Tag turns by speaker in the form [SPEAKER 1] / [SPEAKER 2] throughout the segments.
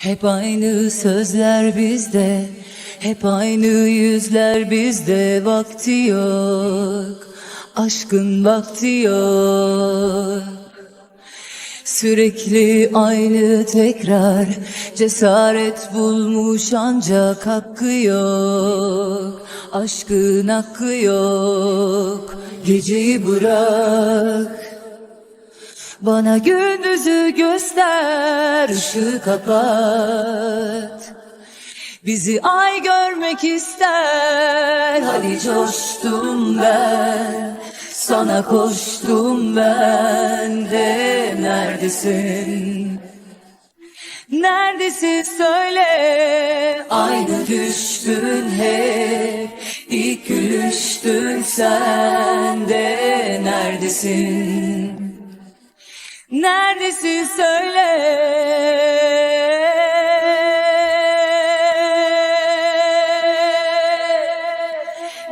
[SPEAKER 1] Hep aynı sözler bizde, hep aynı yüzler bizde vakti yok, aşkın vakti yok. Sürekli aynı tekrar, cesaret bulmuş ancak hakkı yok, aşkın hakkı yok. Geceyi bırak, bana gündüzü göster, ışığı kapat. Bizi ay görmek ister, hadi coştum ben. Sana koştum ben de neredesin? Neredesin söyle Aynı düştün hep İlk gülüştün sen de Neredesin? Neredesin söyle.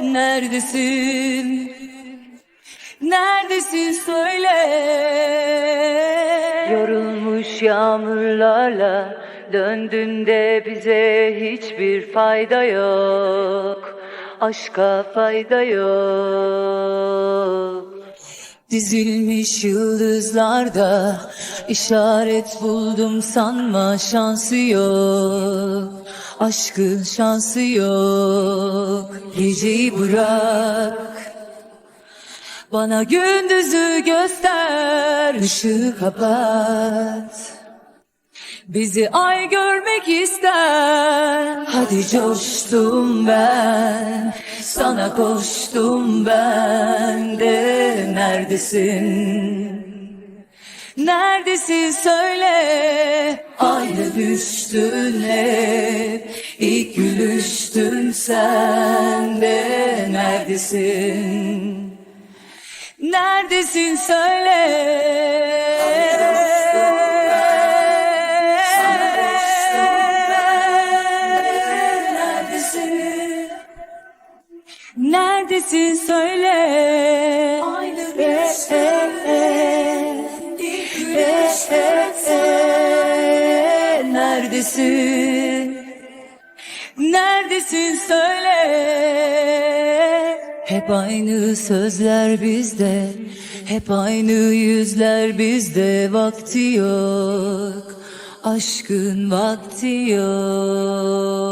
[SPEAKER 1] Neredesin? Neredesin söyle. Yorulmuş yağmurlarla Döndün de bize hiçbir fayda yok. Aşka fayda yok Dizilmiş yıldızlarda işaret buldum sanma şansı yok Aşkın şansı yok Geceyi bırak bana gündüzü göster, ışığı kapat. Bizi ay görmek ister. Hadi coştum ben, sana koştum ben de. Neredesin? Neredesin söyle. Aynı düştün hep İlk gülüştün sen de. Neredesin? Neredesin söyle Neredesin Neredesin söyle. Aynı Neredesin? Neredesin söyle. Hep aynı sözler bizde. Hep aynı yüzler bizde. Vakti yok aşkın vakti yok.